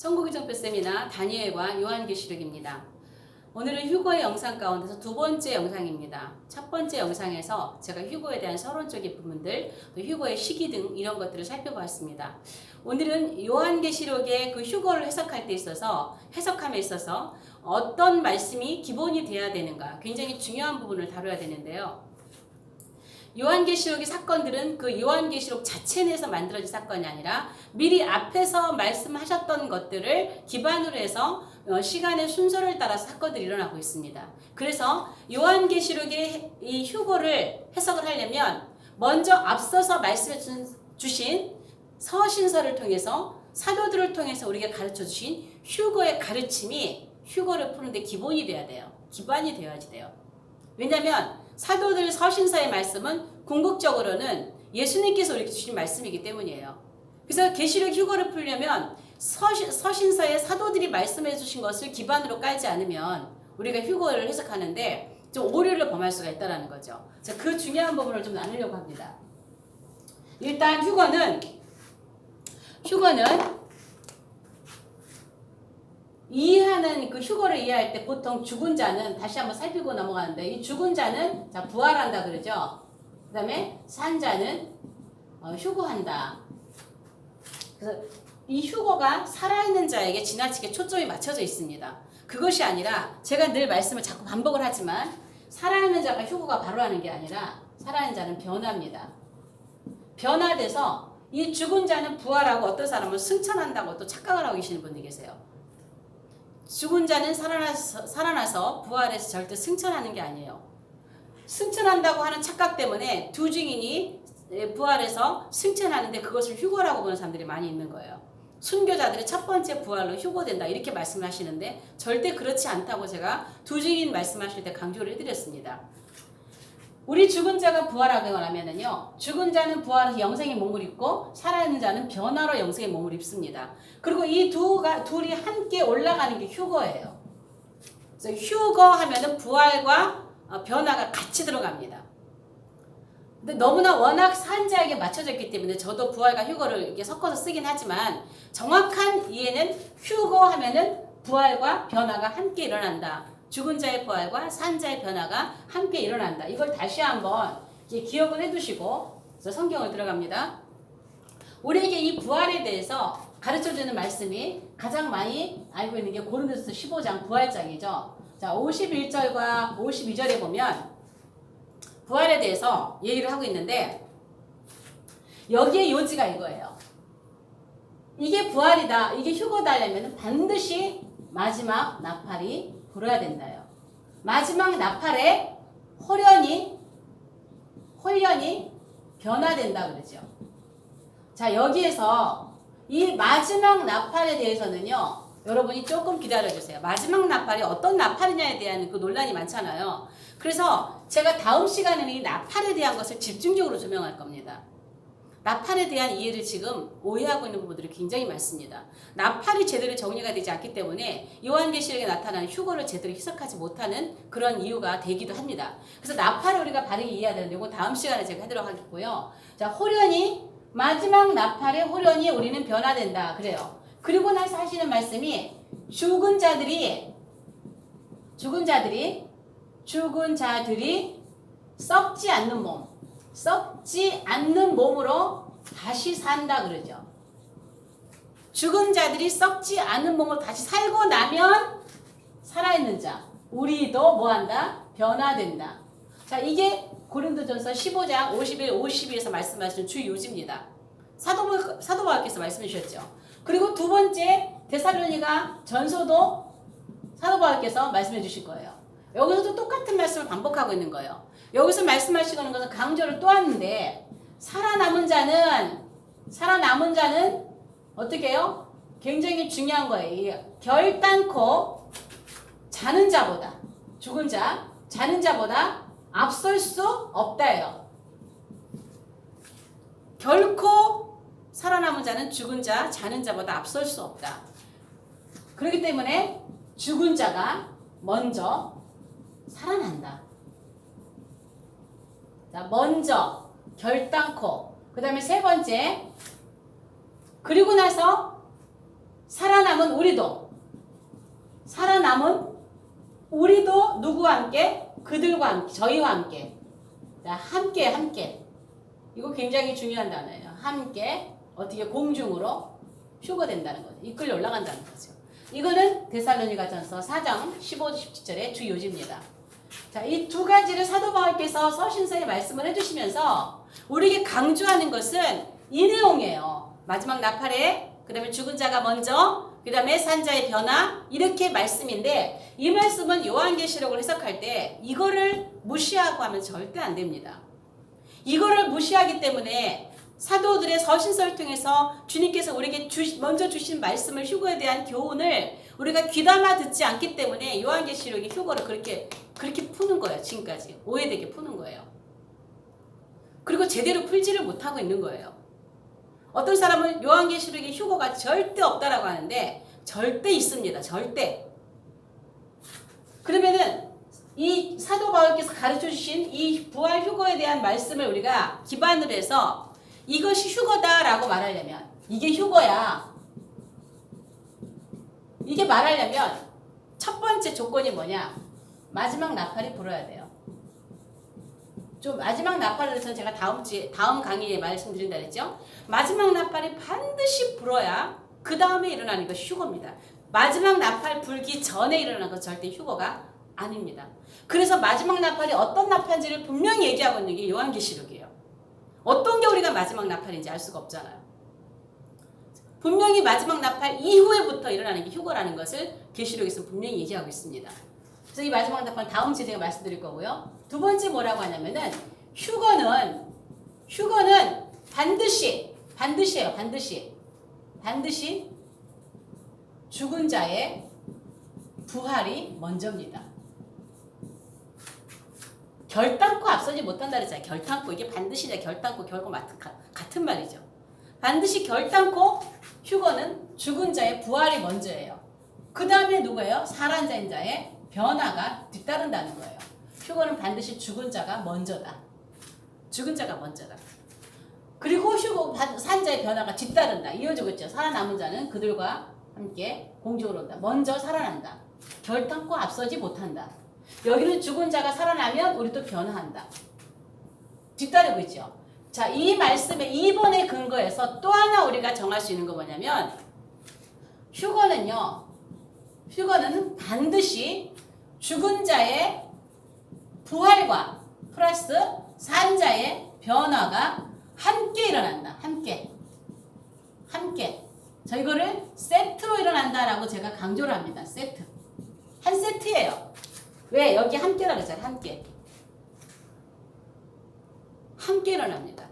천국의 정표 세미나 다니엘과 요한계시록입니다. 오늘은 휴거의 영상 가운데서 두 번째 영상입니다. 첫 번째 영상에서 제가 휴거에 대한 서론적인 부분들, 또 휴거의 시기 등 이런 것들을 살펴보았습니다. 오늘은 요한계시록의 그 휴거를 해석할 때 있어서 해석함에 있어서 어떤 말씀이 기본이 돼야 되는가 굉장히 중요한 부분을 다뤄야 되는데요. 요한계시록의 사건들은 그 요한계시록 자체 내에서 만들어진 사건이 아니라 미리 앞에서 말씀하셨던 것들을 기반으로 해서 어, 시간의 순서를 따라서 사건들이 일어나고 있습니다. 그래서 요한계시록의 이 휴고를 해석을 하려면 먼저 앞서서 말씀해 주신 서신서를 통해서 사도들을 통해서 우리에게 가르쳐 주신 휴거의 가르침이 휴거를 푸는데 기본이 돼야 돼요. 기반이 되어야지 돼요. 왜냐하면 사도들 서신서의 말씀은 궁극적으로는 예수님께서 우리에게 주신 말씀이기 때문이에요. 그래서 계시록 휴거를 풀려면 서신, 서신서의 사도들이 말씀해 주신 것을 기반으로 깔지 않으면 우리가 휴거를 해석하는데 좀 오류를 범할 수가 있다는 거죠. 자, 그 중요한 부분을 좀 나누려고 합니다. 일단 휴거는 휴거는 이해하는 그 휴거를 이해할 때 보통 죽은 자는 다시 한번 살피고 넘어가는데 이 죽은 자는 자 부활한다 그러죠. 그 다음에 산 자는 어, 휴거한다. 그래서 이 휴거가 살아있는 자에게 지나치게 초점이 맞춰져 있습니다. 그것이 아니라 제가 늘 말씀을 자꾸 반복을 하지만 살아있는 자가 휴거가 바로 하는 게 아니라 살아있는 자는 변합니다. 변화돼서 이 죽은 자는 부활하고 어떤 사람은 승천한다고 또 착각을 하고 계시는 분들이 계세요. 죽은 자는 살아나서, 살아나서 부활해서 절대 승천하는 게 아니에요. 승천한다고 하는 착각 때문에 두 증인이 부활해서 승천하는데 그것을 휴거라고 보는 사람들이 많이 있는 거예요. 순교자들이 첫 번째 부활로 휴거된다 이렇게 말씀을 하시는데 절대 그렇지 않다고 제가 두 증인 말씀하실 때 강조를 해드렸습니다. 우리 죽은 자가 부활하게 하면은요, 죽은 자는 부활해서 영생의 몸을 입고 살아있는 자는 변화로 영생의 몸을 입습니다. 그리고 이 두가 둘이 함께 올라가는 게 휴거예요. 그래서 휴거 하면은 부활과 어, 변화가 같이 들어갑니다. 근데 너무나 워낙 산자에게 맞춰져 있기 때문에 저도 부활과 휴거를 이렇게 섞어서 쓰긴 하지만 정확한 이해는 휴거 하면은 부활과 변화가 함께 일어난다. 죽은 자의 부활과 산 자의 변화가 함께 일어난다. 이걸 다시 한번 기억을 해두시고 성경을 들어갑니다. 우리에게 이 부활에 대해서 가르쳐주는 말씀이 가장 많이 알고 있는 게 고린도서 15장 부활장이죠. 자, 51절과 52절에 보면 부활에 대해서 얘기를 하고 있는데 여기에 요지가 이거예요. 이게 부활이다, 이게 휴거다 하려면 반드시 마지막 나팔이 불어야 된다요. 마지막 나팔에 홀연이 홀연이 변화된다 그러죠. 자 여기에서 이 마지막 나팔에 대해서는요. 여러분이 조금 기다려주세요. 마지막 나팔이 어떤 나팔이냐에 대한 그 논란이 많잖아요. 그래서 제가 다음 시간에는 이 나팔에 대한 것을 집중적으로 조명할 겁니다. 나팔에 대한 이해를 지금 오해하고 있는 부분들이 굉장히 많습니다. 나팔이 제대로 정리가 되지 않기 때문에 요한계시록에 나타나는 휴거를 제대로 해석하지 못하는 그런 이유가 되기도 합니다. 그래서 나팔을 우리가 바르게 이해해야 되는데 이거 다음 시간에 제가 하도록 하겠고요. 자, 호련이 마지막 나팔의 호련이 우리는 변화된다. 그래요. 그리고 나서 하시는 말씀이 죽은 자들이 죽은 자들이 죽은 자들이 썩지 않는 몸 썩지 않는 몸으로 다시 산다 그러죠. 죽은 자들이 썩지 않은 몸으로 다시 살고 나면 살아있는 자 우리도 뭐한다? 변화된다. 자 이게 고린도전서 15장 51, 52에서 말씀하신 주 요지입니다. 사도 사도 바울께서 말씀해 주셨죠. 그리고 두 번째 데살로니가 전서도 사도 바울께서 말씀해 주실 거예요. 여기서도 똑같은 말씀을 반복하고 있는 거예요. 여기서 말씀하시는 것은 강조를 또 하는데 살아남은 자는 살아남은 자는 어떻게 해요? 굉장히 중요한 거예요. 결단코 자는 자보다 죽은 자 자는 자보다 앞설 수 없다예요. 결코 살아남은 자는 죽은 자 자는 자보다 앞설 수 없다. 그렇기 때문에 죽은 자가 먼저 살아난다. 자, 먼저 결단코. 그 다음에 세 번째. 그리고 나서 살아남은 우리도 살아남은 우리도 누구와 함께 그들과 함께 저희와 함께 자, 함께 함께 이거 굉장히 중요한 단어예요. 함께 어떻게 공중으로 휴거된다는 거죠. 이끌려 올라간다는 거죠. 이거는 데살로니가전서 4장 15, 17절의 주 요지입니다. 자, 이 두 가지를 사도 바울께서 서신서에 말씀을 해주시면서 우리에게 강조하는 것은 이 내용이에요. 마지막 나팔에 그다음에 죽은 자가 먼저 그다음에 산자의 변화 이렇게 말씀인데 이 말씀은 요한계시록을 해석할 때 이거를 무시하고 하면 절대 안 됩니다. 이거를 무시하기 때문에 사도들의 서신서를 통해서 주님께서 우리에게 주, 먼저 주신 말씀을 휴거에 대한 교훈을 우리가 귀담아 듣지 않기 때문에 요한계시록이 휴거를 그렇게 그렇게 푸는 거예요. 지금까지 오해되게 푸는 거예요. 그리고 제대로 풀지를 못하고 있는 거예요. 어떤 사람은 요한계시록에 휴거가 절대 없다라고 하는데 절대 있습니다. 절대. 그러면은 이 사도 바울께서 가르쳐 주신 이 부활 휴거에 대한 말씀을 우리가 기반으로 해서 이것이 휴거다라고 말하려면 이게 휴거야. 이게 말하려면 첫 번째 조건이 뭐냐? 마지막 나팔이 불어야 돼요. 좀 마지막 나팔을 해서 제가 다음 주에 다음 강의에 말씀드린다 그랬죠. 마지막 나팔이 반드시 불어야 그 다음에 일어나는 것이 휴거입니다. 마지막 나팔 불기 전에 일어나는 건 절대 휴거가 아닙니다. 그래서 마지막 나팔이 어떤 나팔인지를 분명히 얘기하고 있는 게 요한계시록이에요. 어떤 게 우리가 마지막 나팔인지 알 수가 없잖아요. 분명히 마지막 나팔 이후에부터 일어나는 게 휴거라는 것을 계시록에서 분명히 얘기하고 있습니다. 그래서 이 마지막 나팔 다음 주에 제가 말씀드릴 거고요. 두 번째 뭐라고 하냐면은 휴거는 휴거는 반드시 반드시예요. 반드시 반드시 죽은 자의 부활이 먼저입니다. 결단코 앞서지 못한다 그랬잖아요. 결단코 이게 반드시냐 결단코 결코 같은 말이죠. 반드시 결단코 휴거는 죽은 자의 부활이 먼저예요. 그 다음에 누구예요? 자인 자의 변화가 뒤따른다는 거예요. 휴거는 반드시 죽은 자가 먼저다. 죽은 자가 먼저다. 그리고 휴거 산자의 변화가 뒤따른다. 이어지고 있죠. 살아남은 자는 그들과 함께 공중으로 온다. 먼저 살아난다. 결단코 앞서지 못한다. 여기는 죽은 자가 살아나면 우리도 변화한다. 뒤따르고 있죠. 자, 이 말씀의 2번의 근거에서 또 하나 우리가 정할 수 있는 거 뭐냐면 휴거는요. 휴거는 반드시 죽은 자의 부활과 플러스 산 자의 변화가 함께 일어난다. 함께. 함께. 저 이거를 세트로 일어난다라고 제가 강조를 합니다. 세트. 한 세트예요. 왜? 여기 함께라 그랬잖아요. 함께. 함께 일어납니다.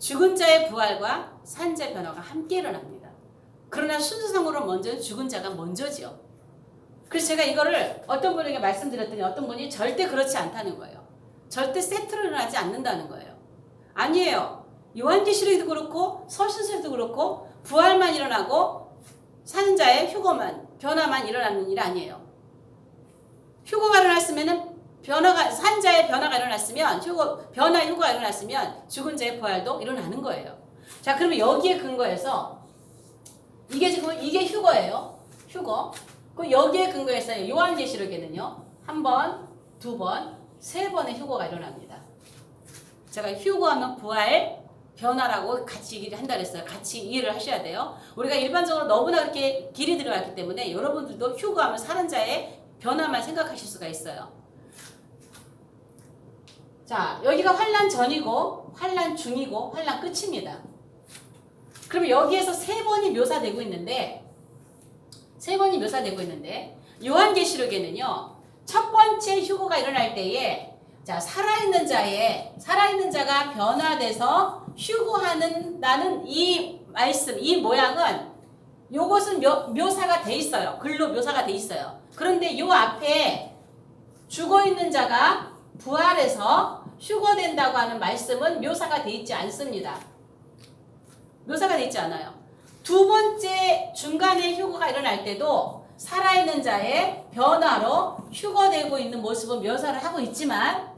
죽은 자의 부활과 산자의 변화가 함께 일어납니다. 그러나 순서상으로 먼저 죽은 자가 먼저지요. 그래서 제가 이거를 어떤 분에게 말씀드렸더니 어떤 분이 절대 그렇지 않다는 거예요. 절대 세트로 일어나지 않는다는 거예요. 아니에요. 요한계시록에도 그렇고 서신서에도 그렇고 부활만 일어나고 사는 자의 휴거만 변화만 일어나는 일 아니에요. 휴거가 일어났으면은 변화가 산자의 변화가 일어났으면 휴거 변화 휴거가 일어났으면 죽은 자의 부활도 일어나는 거예요. 자, 그러면 여기에 근거해서 이게 지금 이게 휴거예요. 휴거. 그 여기에 근거해서 요한계시록에는요. 한 번, 두 번, 세 번의 휴거가 일어납니다. 제가 휴거하면 부활, 변화라고 같이 얘기를 한다 그랬어요. 같이 이해를 하셔야 돼요. 우리가 일반적으로 너무나 그렇게 길이 들어갔기 때문에 여러분들도 휴거하면 사는 자의 변화만 생각하실 수가 있어요. 자, 여기가 환란 전이고 환란 중이고 환란 끝입니다. 그럼 여기에서 세 번이 묘사되고 있는데 세 번이 묘사되고 있는데 요한계시록에는요. 첫 번째 휴거가 일어날 때에 자, 살아있는 자의 살아있는 자가 변화돼서 휴거하는 나는 이 말씀, 이 모양은 요것은 묘, 묘사가 돼 있어요. 글로 묘사가 돼 있어요. 그런데 요 앞에 죽어 있는 자가 부활해서 휴거된다고 하는 말씀은 묘사가 돼 있지 않습니다. 묘사가 돼 있지 않아요. 두 번째 중간에 휴거가 일어날 때도 살아있는 자의 변화로 휴거되고 있는 모습은 묘사를 하고 있지만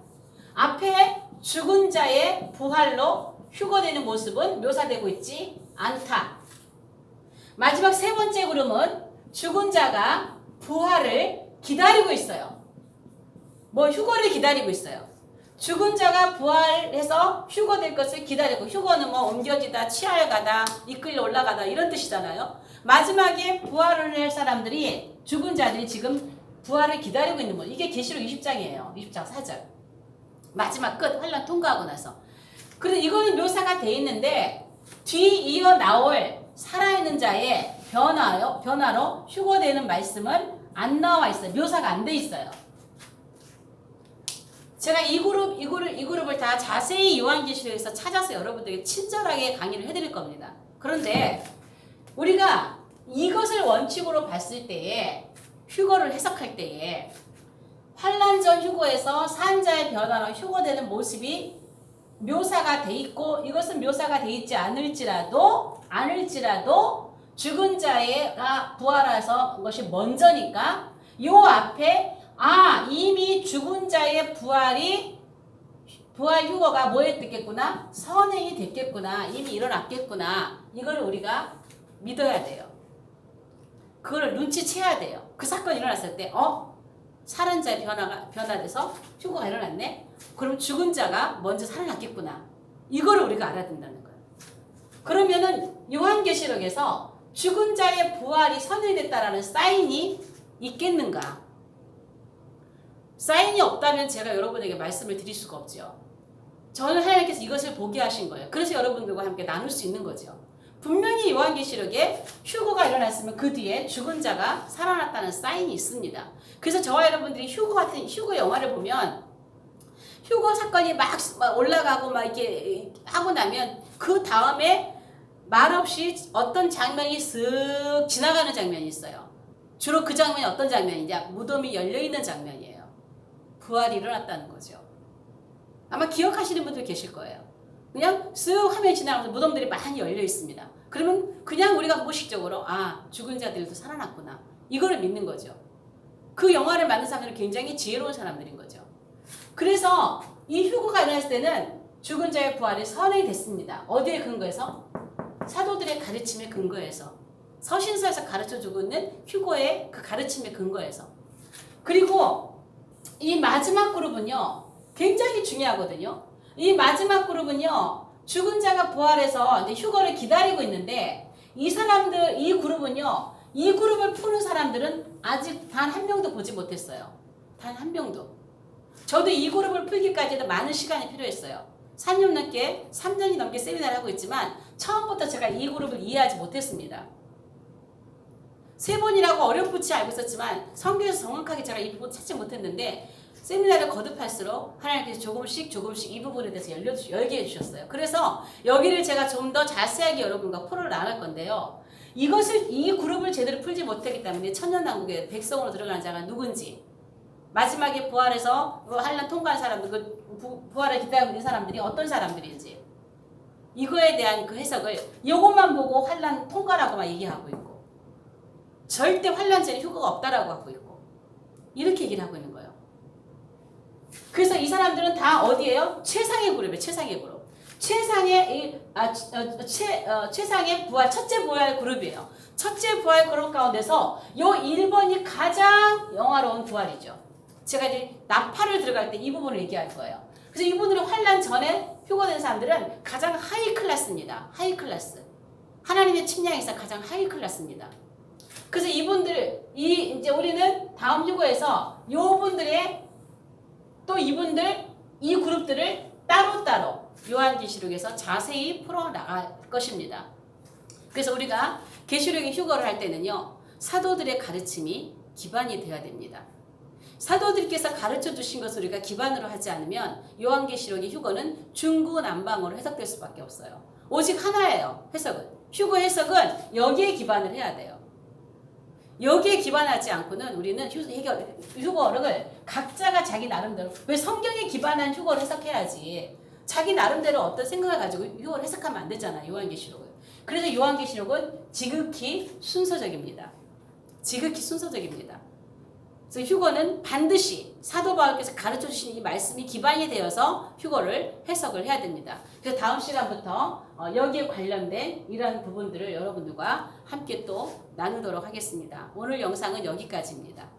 앞에 죽은 자의 부활로 휴거되는 모습은 묘사되고 있지 않다. 마지막 세 번째 그룹은 죽은 자가 부활을 기다리고 있어요. 뭐 휴거를 기다리고 있어요. 죽은 자가 부활해서 휴거 될 것을 기다리고 휴거는 뭐 옮겨지다, 치아가다, 이끌려 올라가다 이런 뜻이잖아요. 마지막에 부활을 할 사람들이 죽은 자들이 지금 부활을 기다리고 있는 거. 이게 계시록 20장이에요. 20장 4절. 마지막 끝 환란 통과하고 나서. 그런데 이거는 묘사가 돼 있는데 뒤 이어 나올 살아있는 자의 변화요 변화로 휴거되는 말씀은 안 나와 있어요. 묘사가 안 돼 있어요. 제가 이 그룹 이 그룹 이 그룹을 다 자세히 요한계시록에서 찾아서 여러분들에게 친절하게 강의를 해드릴 겁니다. 그런데 우리가 이것을 원칙으로 봤을 때에 휴거를 해석할 때에 환란 전 휴거에서 산자의 변화로 휴거되는 모습이 묘사가 돼 있고 이것은 묘사가 돼 있지 않을지라도 않을지라도 죽은 자가 부활해서 것이 먼저니까 요 앞에 아 이미 죽은 자의 부활이 부활 휴거가 뭐에 됐겠구나 선행이 됐겠구나 이미 일어났겠구나 이걸 우리가 믿어야 돼요. 그걸 눈치채야 돼요. 그 사건이 일어났을 때 어? 살은 자의 변화가 변화돼서 휴거가 일어났네. 그럼 죽은 자가 먼저 살아났겠구나. 이거를 우리가 알아야 된다는 거예요. 그러면은 요한계시록에서 죽은 자의 부활이 선언됐다라는 사인이 있겠는가? 사인이 없다면 제가 여러분에게 말씀을 드릴 수가 없죠. 저는 하나님께서 이것을 보게 하신 거예요. 그래서 여러분들과 함께 나눌 수 있는 거죠. 분명히 요한계시록에 휴거가 일어났으면 그 뒤에 죽은 자가 살아났다는 사인이 있습니다. 그래서 저와 여러분들이 휴거 같은 휴거 영화를 보면 휴거 사건이 막 올라가고 막 이렇게 하고 나면 그 다음에 말없이 어떤 장면이 쓱 지나가는 장면이 있어요. 주로 그 장면이 어떤 장면이냐? 무덤이 열려 있는 장면이에요. 부활이 일어났다는 거죠. 아마 기억하시는 분들 계실 거예요. 그냥 쓱 화면이 지나가면서 무덤들이 많이 열려 있습니다. 그러면 그냥 우리가 무의식적으로 아 죽은 자들도 살아났구나 이거를 믿는 거죠. 그 영화를 만든 사람들은 굉장히 지혜로운 사람들인 거죠. 그래서 이 휴거가 일어났을 때는 죽은 자의 부활이 선행이 됐습니다. 어디에 근거해서? 사도들의 가르침에 근거해서 서신서에서 가르쳐 주고 있는 휴거의 그 가르침에 근거해서 그리고 이 마지막 그룹은요 굉장히 중요하거든요. 이 마지막 그룹은요 죽은 자가 부활해서 이제 휴거를 기다리고 있는데 이 사람들 이 그룹은요 이 그룹을 푸는 사람들은 아직 단 한 명도 보지 못했어요. 단 한 명도. 저도 이 그룹을 풀기까지도 많은 시간이 필요했어요. 3년 넘게 3년이 넘게 세미나를 하고 있지만 처음부터 제가 이 그룹을 이해하지 못했습니다. 세 번이라고 어렴풋이 알고 있었지만 성경에서 정확하게 제가 이 부분 찾지 못했는데 세미나를 거듭할수록 하나님께서 조금씩 조금씩 이 부분에 대해서 열려, 열게 해주셨어요. 그래서 여기를 제가 좀 더 자세하게 여러분과 포를 나눌 건데요. 이것을 이 그룹을 제대로 풀지 못했기 때문에 천년왕국의 백성으로 들어가는 자가 누군지 마지막에 부활해서 그 한란 통과한 사람들 그 부, 부활을 기다리고 있는 사람들이 어떤 사람들인지 이거에 대한 그 해석을 이것만 보고 환란 통과라고만 얘기하고 있고 절대 환란 전에 휴거가 없다라고 하고 있고 이렇게 얘기를 하고 있는 거예요. 그래서 이 사람들은 다 어디예요? 최상의 그룹이에요. 최상의 그룹. 최상의 이, 아, 어, 최, 어, 최상의 부활 첫째 부활 그룹이에요. 첫째 부활 그룹 가운데서 요 1번이 가장 영화로운 부활이죠. 제가 이제 나팔을 들어갈 때 이 부분을 얘기할 거예요. 그래서 이분들이 환란 전에 휴거된 사람들은 가장 하이 클래스입니다. 하이 클래스. 하나님의 침략에서 가장 하이 클래스입니다. 그래서 이분들 이 이제 우리는 다음 휴거에서 요분들의 또 이분들 이 그룹들을 따로따로 요한계시록에서 자세히 풀어 나갈 것입니다. 그래서 우리가 계시록의 휴거를 할 때는요. 사도들의 가르침이 기반이 되어야 됩니다. 사도들께서 가르쳐 주신 것을 우리가 기반으로 하지 않으면 요한계시록의 휴거는 중구난방으로 해석될 수밖에 없어요. 오직 하나예요. 해석은. 휴거 해석은 여기에 기반을 해야 돼요. 여기에 기반하지 않고는 우리는 휴거를 각자가 자기 나름대로 왜 성경에 기반한 휴거를 해석해야지 자기 나름대로 어떤 생각을 가지고 휴거를 해석하면 안 되잖아요. 요한계시록은. 그래서 요한계시록은 지극히 순서적입니다. 지극히 순서적입니다. 그래서 휴거는 반드시 사도 바울께서 가르쳐 주신 이 말씀이 기반이 되어서 휴거를 해석을 해야 됩니다. 그래서 다음 시간부터 어, 여기에 관련된 이러한 부분들을 여러분들과 함께 또 나누도록 하겠습니다. 오늘 영상은 여기까지입니다.